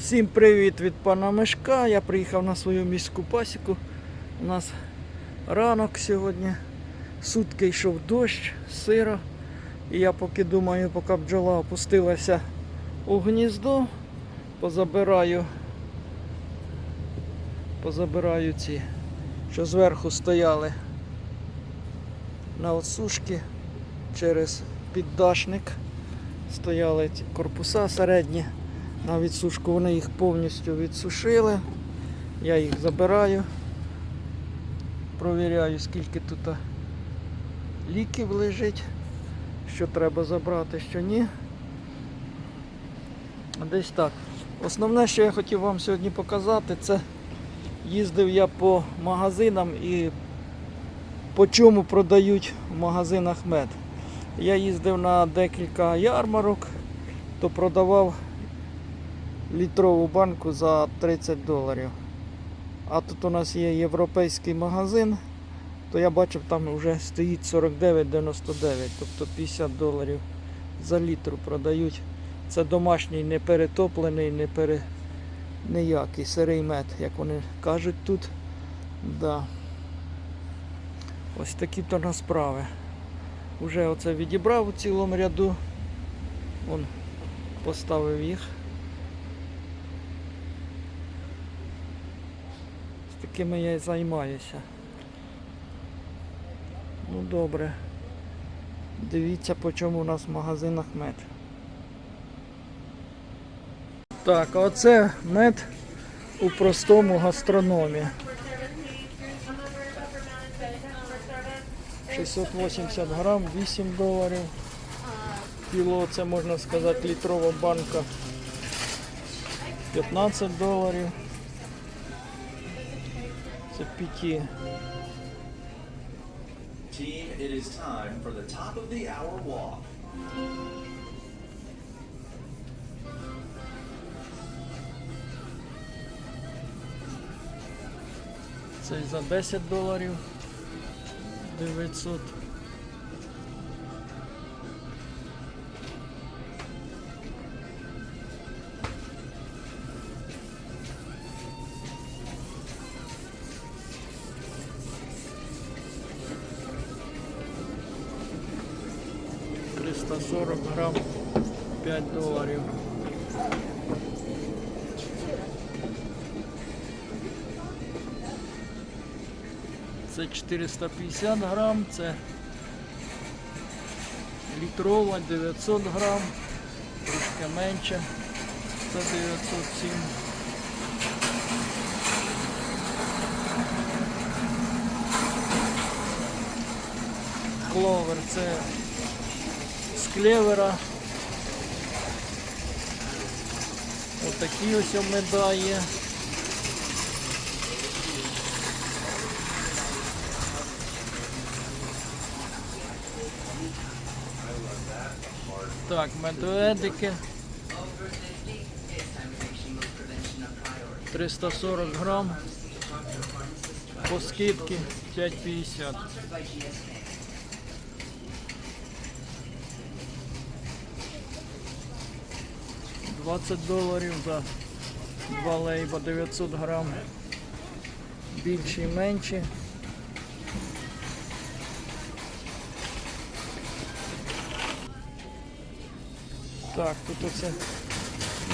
Всім привіт від пана Мишка. Я приїхав на свою міську пасіку. У нас ранок сьогодні. Сутки йшов дощ, сиро. І я поки думаю, поки бджола опустилася у гніздо, позабираю, позабираю ці, що зверху стояли на осушки через піддашник. Стояли ці корпуса середні на відсушку. Вони їх повністю відсушили. Я їх забираю. Провіряю, скільки тут ліків лежить, що треба забрати, що ні. Десь так. Основне, що я хотів вам сьогодні показати, це їздив я по магазинам і по чому продають в магазинах мед. Я їздив на декілька ярмарок, то продавав літрову банку за 30 доларів. А тут у нас є європейський магазин, то я бачив, там вже стоїть 49,99, тобто 50 доларів за літру продають. Це домашній не перетоплений, не пере... ніякий сирий мед, як вони кажуть тут. Да. Ось такі то на справи. Уже оце відібрав у цілому ряду. Вон поставив їх. Такими я і займаюся. Ну добре. Дивіться, по чому у нас в магазинах мед. Так, а оце мед у простому гастрономі. 680 грам, 8 доларів. Кіло, це можна сказати літрова банка 15 доларів. Це п'яті. Team, it is time for the top of the hour walk. Це за 10 доларів 900. Триста сорок грам, 5 доларів. Це 450 грам, це літрова 900 грам, трошки менше, це 907. Кловер це клевера. Отакі ось меда є. Так, медведики. 340 грам. По скидці 5,50. Двадцять доларів за два лейба 900 грам. Більші і менші. Так, тут оце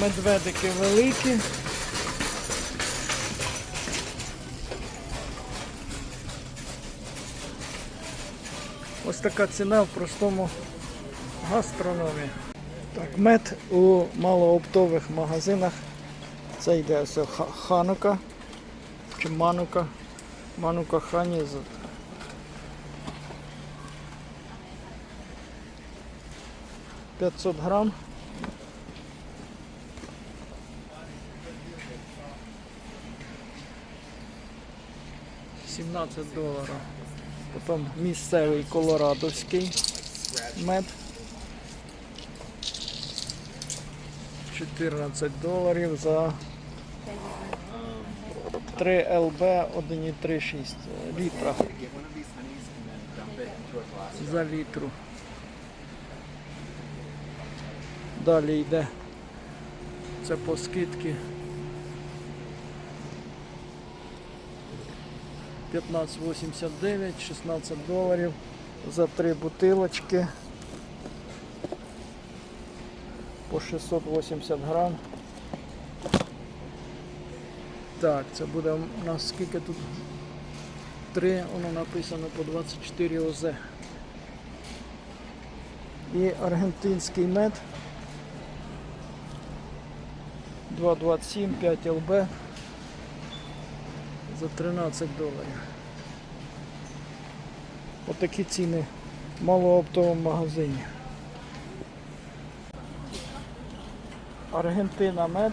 медведики великі. Ось така ціна в простому гастрономі. Так, мед у малооптових магазинах. Це йде ха- ханука чи манука. Манука хані. з- П'ятсот грам. 17 доларів. Потім місцевий колорадовський мед. 14 доларів за 3 ЛБ 1,36 літра. За літру. Далі йде. Це по скидки. 15,89, 16 доларів за три бутилочки. По 680 грам. Так, це буде у нас скільки тут? Три, воно написано по 24 ОЗ. І аргентинський мед 2,27, 5 ЛБ за 13 доларів. Отакі ціни в малооптовому магазині. Аргентина мед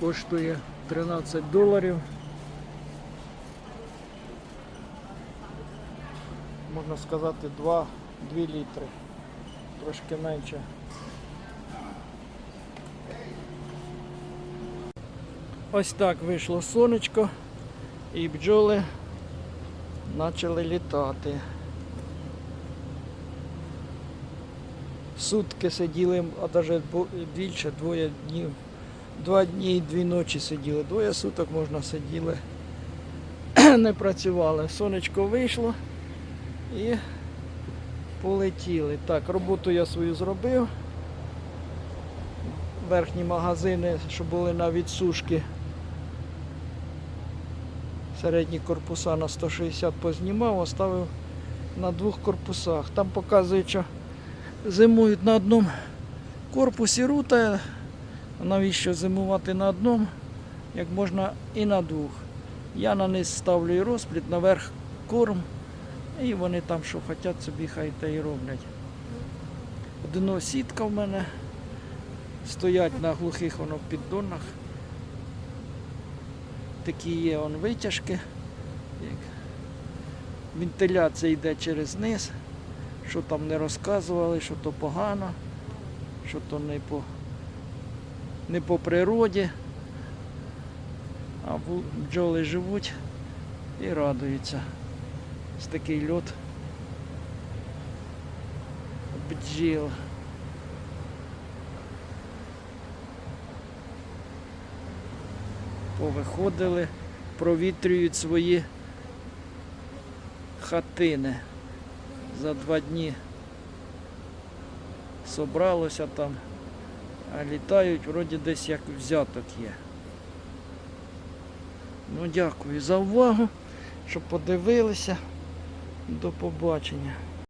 коштує 13 доларів. Можна сказати 2, 2 літри. Трошки менше. Ось так вийшло сонечко і бджоли почали літати. Сутки сиділи, а навіть більше, двоє днів. Два дні і дві ночі сиділи. Двоє суток можна сиділи. Не працювали. Сонечко вийшло і полетіли. Так, роботу я свою зробив. Верхні магазини, що були на відсушки. Середні корпуса на 160 познімав, оставив на двох корпусах. Там показують, що зимують на одному корпусі рута. Навіщо зимувати на одному, як можна і на двох. Я на низ ставлю і розпліт, наверх корм, і вони там що хочуть собі, хай та і роблять. Дно сітка в мене стоять на глухих воно піддонах. Такі є он витяжки. Вентиляція йде через низ. Що там не розказували, що то погано, що то не по, не по природі. А бджоли живуть і радуються. Ось такий льот бджіл. Повиходили, провітрюють свої хатини. За два дні собралося там, а літають вроді десь як взяток є. Ну дякую за увагу, що подивилися. До побачення.